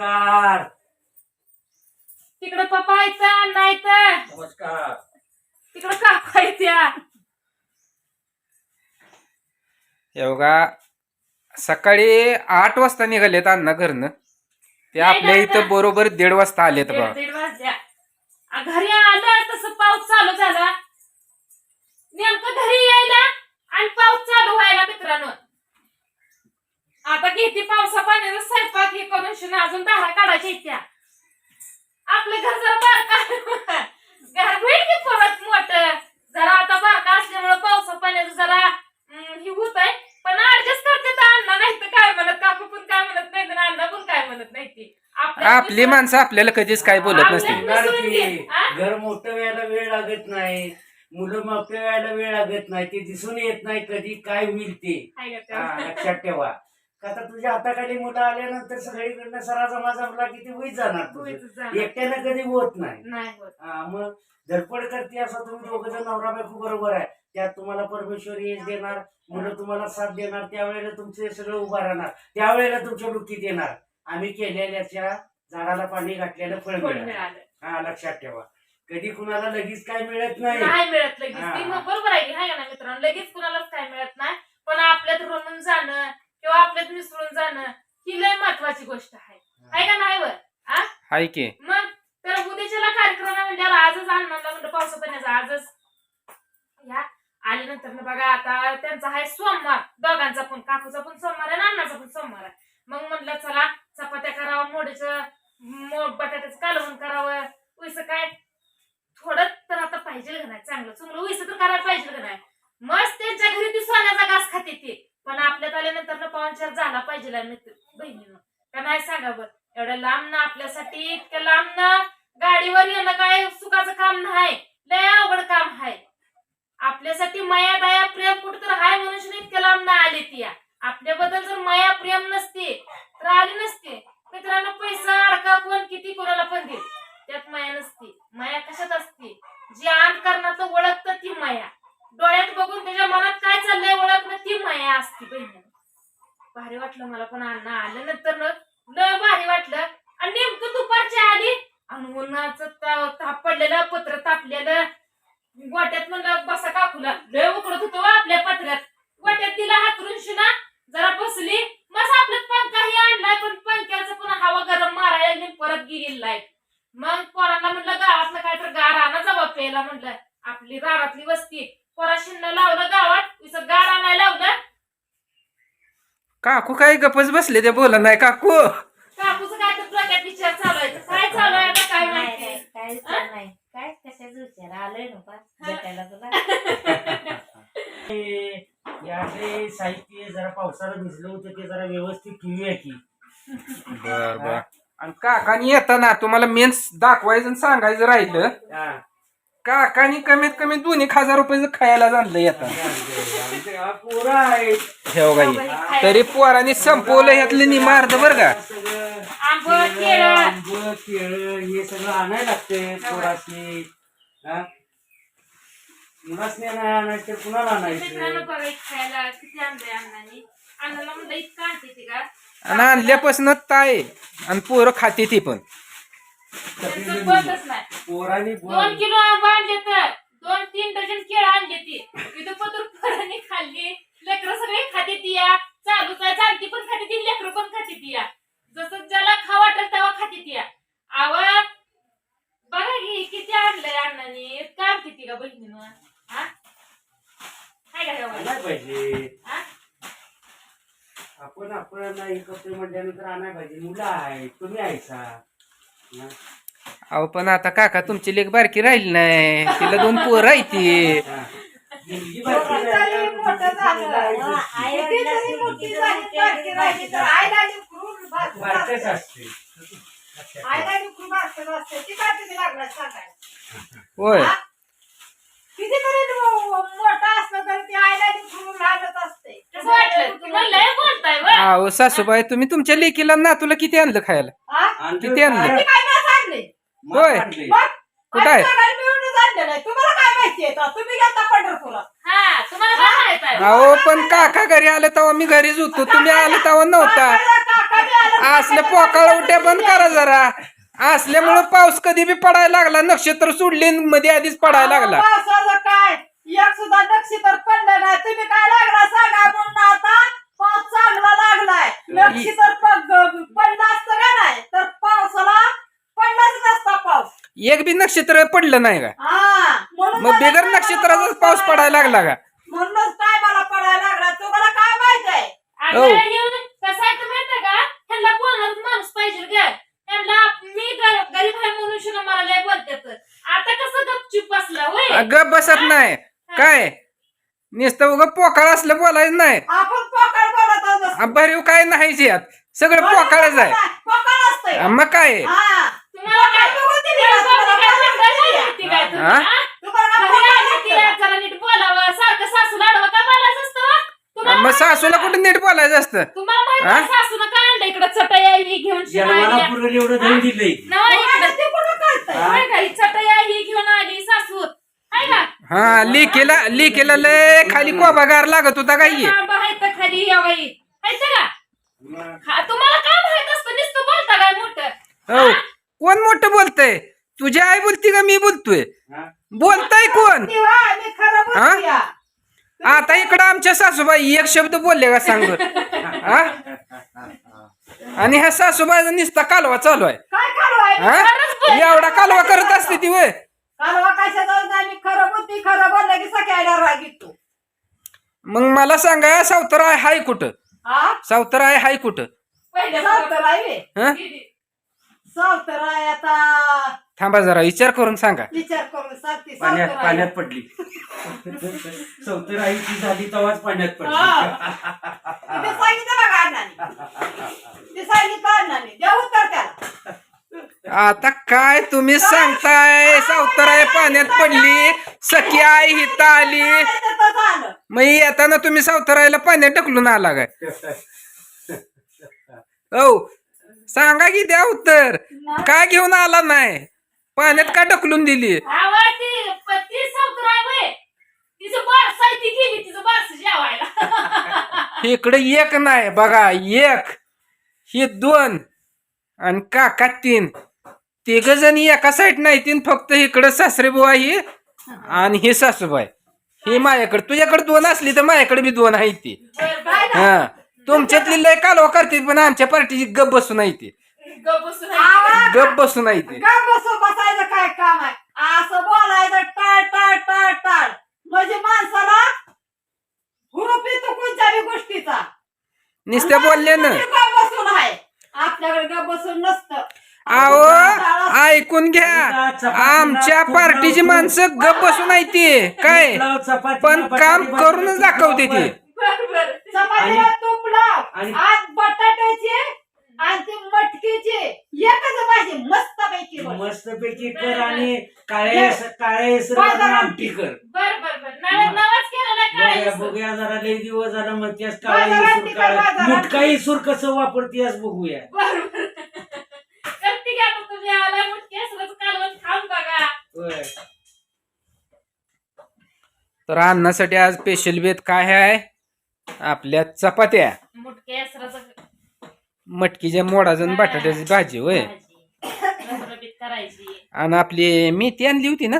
नमस्कार. तिकडं पप्पा यायचा नाही तर नमस्कार. तिकडं हे बघा सकाळी आठ वाजता निघालेत अण्णा घरनं. ते आपल्या इथं बरोबर दीड वाजता आलेत बा दीड दीड वाजल्या. आ, घरी आलं तसं पाऊस चालू झाला. नेमकं घरी यायला आणि पाऊस चालू व्हायला मित्रांनो. आता घेते पावसा पाण्याचा स्वयंपाक हे करून शिना अजून धारा काढायच्या इत्या आपलं घर जरा बारका घर होईल की परत मोठ? जरा आता बारका असल्यामुळे पावसा पाण्याचं जरा हे होत आहे. पण ऍडजस्ट करते तर अण्णा नाही तर काय म्हणत? काकू पण काय म्हणत नाही तर अण्णा पण काय म्हणत नाही ती. आपली माणसं आपल्याला कधीच काय बोलत नसते हा? घर मोठं व्हायला वेळ लागत नाही. मुलं मोठं व्हायला वेळ लागत नाही. ते दिसून येत नाही कधी काय होईल ते? लक्षात ठेवा. आता तुझ्या हाताखाली मुलं आल्यानंतर सगळीकडनं सरा जमा जमला की ते जाणार. एकट्यानं कधी होत नाही. हा, मग धडपड करते असं तुम्ही दोघं जण नवरा बायको बरोबर आहे. त्यात तुम्हाला परमेश्वर यश देणार मुलं तुम्हाला साथ देणार त्यावेळेला तुमचे सगळं उभा राहणार. त्यावेळेला तुमच्या डुकीत येणार. आम्ही केलेल्याच्या झाडाला पाणी घातलेलं फळ मिळालं. हा लक्षात ठेवा. कधी कुणाला लगेच काय मिळत नाही. मिळत लगेच. बरोबर आहे मित्रांनो? लगेच आपल्यात मिसळून जाणं ही लय महत्वाची गोष्ट आहे. हाय का नाही वर हाय की. मग तर उद्याच्याला कार्यक्रम आहे म्हणजे आजच आणणार म्हणलं पावसा पाण्याचा आजच. या. आल्यानंतर ना बघा आता त्यांचा आहे सोमवार. दोघांचा पण काकूचा पण सोमवार आहे आणि अण्णाचा पण सोमवार आहे. मग म्हणलं चला चपात्या करावं मोडीचं मोड बटाट्याचं कालवण करावं. उयस काय? थोडं तर आता पाहिजे का नाही? चांगलं चांगलं उयस तर करायला पाहिजे का नाही? मस्त त्यांच्या घरी ती सोन्याचा घास खाते ते. पण आपल्यात आल्यानंतर ना पाहुणचार झाला पाहिजे मित्र बहिणीनं. का नाही सांगा बर? एवढ्या लांब ना आपल्यासाठी इतक्या लांब ना गाडीवर येणं काय सुखाचं काम नाही. लय अवघड काम आहे. आपल्यासाठी माया दया प्रेम कुठं तर हाय म्हणून इतक्या लांब ना आली ती आपल्याबद्दल जर माया प्रेम नसते नसते मित्रांनो पैसा अडका कोण किती कोणाला पण देईल त्यात माया नसते माया कशात असते जी अंतकरणात ओळखतं ती माया डोळ्यात बघून त्याच्या मनात काय चाललंय ओळखणं ती माया असते बहिणी भारी वाटलं मला पण अण्णा आलं नंतर न लय भारी वाटलं आणि नेमकं दुपारची आली आणि उन्हाचं ता- ताप पडलेलं पत्र तापलेलं. गोट्यात म्हणलं बसा काकूला. लय उकडत होतो हो आपल्या पत्र्यात गोट्यात तिला हातरून शिना. जरा बसली. मग आपल्यात पंखाही आणलाय पण पंख्याचं पण हवा गरम मारायला परत गेली लाइट मग पोरांना म्हटलं गावातलं काय तर गार आणा जावा प्यायला म्हटलं आपली रानातली वस्ती. पोरा शिन्न लावलं गावात. इथं गार आणायला लावलं. काकू काय गपच बसले ते बोला नाही काकू. काकूचं काय तर डोक्यात विचार चालू आहे. काय चालू आहे काय माहिती? काय विचार नाही. काय? कशाचा विचार आलोय ना भेटायला तुला? साहित्य जरा पावसाला भिजलं होतं ते जरा व्यवस्थित ठेवूया की. बर बर. आणि काकानी येताना तुम्हाला मेन्स दाखवायचं आणि सांगायचं राहिलं. हा. काकानी कमीत कमी दोन एक हजार रुपयाचं खायला आणलं येतात पोरं आहेत. हे बघा हे. तरी पोरांनी संपवलं ह्यातलं निमार्द बर का. सगळं आंब केळं, केळं आंबं, केळं हे सगळं आणायला लागते पोरासनी हा? मुलासनी नाही आणायचं तर कुणाला मित्रांनो आणायचं बघा इथं खायला? किती आणलंय अण्णांनी? अण्णाला म्हणलं इतकं आणते ती का? आणि आणल्यापासून ताय. आणि पोरं खाते ती पण. त्यांचं बंदच नाही. पोरांनी दोन किलो आंबा आणले तर. दोन तीन डझन केळं आणली ती. इथं पत्र पोरांनी खाल्ली लेकरं सगळे खाते ती या चालूच आहे चालती पण खाते ती लेकरं पण खाते ती या जसं ज्याला खा वाटेल तेव्हा खाते ती या आव बघा की किती आणलंय अण्णांनी काम किती का बहिणीनं हा काय का गं बाई? आणाय पाहिजे हा? म्हटल्यानंतर आणाय पाहिजे मुलं आहेत तुम्ही आहेसा? अहो पण आता काका तुमची लेख बारकी राहिली नाही तिला दोन पोरं आहे ती. मुलगी बारकी झाली, मोठं झालं. मुलं आहेत दुसरी. आई किती जरी वडिलांनी मोठी किती झाली, जरी बारकी राहिली तर आईला लेकरू बारकं बारकंच असतं. असते आईला लेकरू बारकं असतं. ती काय तुम्ही लागलाय सांगायला? होय? किती मोठं असलं तरी ती आईला लेकरू लहानच असते. कसं वाटलं तुम्हाला लय बोलताय वा अहो सासूबाई तुम्ही तुमच्या लेकीला नातूला किती आणलं खायला हा? किती आणलं? ती काय नाही सांगले. मग होय. कुठं आहे? आम्ही सगळ्यांनी मिळूनच आणलेलं आहे. तुम्हाला काय माहितीये का? तुम्ही गेलता पंढरपूरला. हा तुम्हाला काय माहीत आहे अहो पण काका घरी आले तेव्हा मी घरीच होतो तुम्ही आले तेव्हा नव्हता काका- काका कमी आलं असले पोकाळ उठ्या बंद करा जरा असल्यामुळं पाऊस कधी बी पडायला लागला नक्षत्र सोडले मध्ये आधीच पडायला लागला. पावसाचं काय? एक सुद्धा नक्षत्र पडलं नाही. तुम्ही काय लागला सांगा म्हणून आता पाऊस चांगला लागलाय. नक्षत्र पड- पडलं असतं का नाही? तर पावसाला पडलाच नसता पाऊस. एक बी नक्षत्र पडलं नाही का? हा म्हणून मग मला बिगर काय नक्षत्राचाच पाऊस पडायला लागला का? म्हणूनच काय मला पडायला लागला? तुम्हाला काय माहीत आहे? अगं, हो. हे कसं आहे तर माहितीये का ह्यांना बोलणार माणूस पाहिजे ग त्यांना मी ग- गरीब आहे म्हणून शिना आता कसं गपचूप बसला होय गप बसत नाही काय नुसतं उगं पोकाळ असलं बोलायचं नाही आपण पोकळ बोलत आहोत आ, भरीव काय नाहीच यात सगळं पोकाळच आहे पोकळ असतंय आ, मग काय हा तुम्हाला काय बघू दिली तुम्हाला का? तुम्हाला काय काय सांगायला माहिती येते काय आहे? तुम्ही, हा? हा? तुम्हाला घरी काय आली माहिती की आहे? जरा नीट बोलावं सारखं सासू लाडवं का बोलायचं असतं वा? आ, तुम्हाला मग माहीत सासूला आहे कुठे नीट बोलायचं असतं? तुम्हाला माहीत हा? सासूनं काय आणलं इकडं चटया ही घेऊन जन्माला शिवाय पुरण एवढं धन दिलंय नाही तुम्हाला इकडं ते कुठं कळतंय? हा? होय का? ही चटया ही घेऊन आली सासू आहे का? हा लिकेला लिकेला लय खाली कोबा गार लागत होता काय आंबा आहे तर खाली या बाई. आहे का? हा, तुम्हाला काय माहीत असतं नुसतं बोलता काय मोठं? हो कोण मोठं बोलतय? तुझी आई बोलती का मी बोलतोय? हा? बोलताय कोण? मी खरं हा? या. आता इकडं आमच्या सासूबाई एक शब्द बोलले का सांग बरं. हा? आणि ह्या सासूबाईचा निसता कालवा चालू आहे. काय खरं आहे? हा. एवढा कालवा करत असते ती वय. कालवा कशाचं नाही, मी खरं बोलते खरं बोललं की सगळ्याला राग येतो. मग मला सांगा सावतर आहे हाय कुठं? हा सावतर आहे हाय कुठं? सावतर आहे बे. हा? सावतर आहे आता. थांबा जरा विचार करून सांगा. विचार करून सांगते पाण्यात सावतर पाण्यात. पडली. सौतर आई ती झाली तेव्हाच पाण्यात पडली. सांगितलं बघा अण्णांनी ते सांगितलं अण्णांनी द्या उत्तर त्याला आता काय तुम्ही सांगताय? सावतर आहे पाण्यात पडली. सखी आई हिता आली. काय. मग येताना तुम्ही सावतरायला पाण्यात ढकलून आला काय? हो सांगा की द्या उत्तर. का घेऊन आला नाही? पाण्यात का ढकलून दिली? इकडे एक नाही बघा एक. ही दोन आणि काका तीन. तिघ जण एका साईड नाही तीन फक्त इकडं सासरे बुवा ही आणि ही सासूबाई. ही माझ्याकडे. तुझ्याकडे दोन असली तर माझ्याकडे बी दोन आहे ती? हा. तुमच्यातली लय कालवा करते पण आमच्या पार्टीची गप बसून आहे ती. गप्प बसून आहे. आवा, गप बसून आहे ती. गप बसून बसायचं काय काम आहे? असं बोलायचं टाळ टाळ टाळ टाळ. म्हणजे माणसाला हुरूप येतो कोणत्याही गोष्टीचा. नुसत्या बोलले ना माणूस गप बसून आहे. आपल्याकडे गप बसून नसतं. आहो ऐकून घ्या. आमच्या पार्टीची माणसं गप बसून आहे ती. काय? पण काम करूनच दाखवते ती. बरं, बरं. चपातीला तूप लाव. आणि- आज बटाट्याचे आणि ते मटकीचे. एकच भाजी मस्त पैकी मस्त पैकी कर आणि काळे काळे आमटी कर. बरं, बरं, बरं. नवा- नवाच केलेला आहे बघूया बघूया जरा लय दिवस झाला म्हणतेस काळे काळे बाजारात. मुटका इसूर कसं वापरतेस बघूया. बरं, तर अन्नासाठी आज स्पेशल बेत काय आहे आपल्या चपात्या. मुटके असराचं मटकीच्या आणि बटाट्याची भाजी होय. करायची आणि आपली मेथी आणली होती ना?